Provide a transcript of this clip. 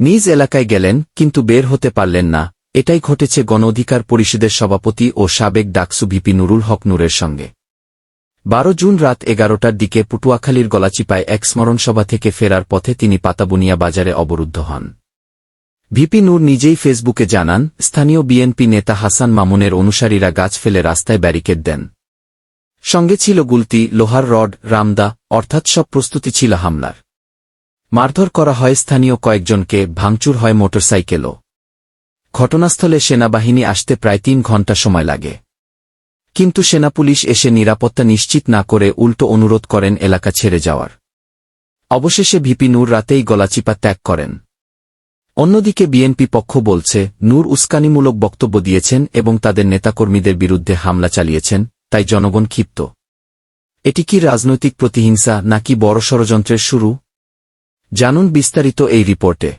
নিজ এলাকায় গেলেন, কিন্তু বের হতে পারলেন না। এটাই ঘটেছে গণ অধিকার পরিষদের সভাপতি ও সাবেক ডাকসু ভিপি নুরুল হক নূরের সঙ্গে। বারো জুন রাত এগারোটার দিকে পটুয়াখালীর গলাচিপায় এক স্মরণসভা থেকে ফেরার পথে তিনি পাতাবুনিয়া বাজারে অবরুদ্ধ হন। ভিপি নূর নিজেই ফেসবুকে জানান, স্থানীয় বিএনপি নেতা হাসান মামুনের অনুসারীরা গাছ ফেলে রাস্তায় ব্যারিকেড দেন। সঙ্গে ছিল গুলতি, লোহার রড, রামদা, অর্থাৎ সব প্রস্তুতি ছিল হামলার। মারধর করা হয় স্থানীয় কয়েকজনকে, ভাঙচুর হয় মোটরসাইকেলও। ঘটনাস্থলে সেনাবাহিনী আসতে প্রায় তিন ঘণ্টা সময় লাগে। কিন্তু সেনা পুলিশ এসে নিরাপত্তা নিশ্চিত না করে উল্টো অনুরোধ করেন এলাকা ছেড়ে যাওয়ার। অবশেষে ভিপি নূর রাতেই গলাচিপা ত্যাগ করেন। অন্যদিকে বিএনপি পক্ষ বলছে, নূর উস্কানিমূলক বক্তব্য দিয়েছেন এবং তাদের নেতাকর্মীদের বিরুদ্ধে হামলা চালিয়েছেন, তাই জনগণ ক্ষিপ্ত। এটি কি রাজনৈতিক প্রতিহিংসা নাকি বড় ষড়যন্ত্রের শুরু? জানুন বিস্তারিত এই রিপোর্টে।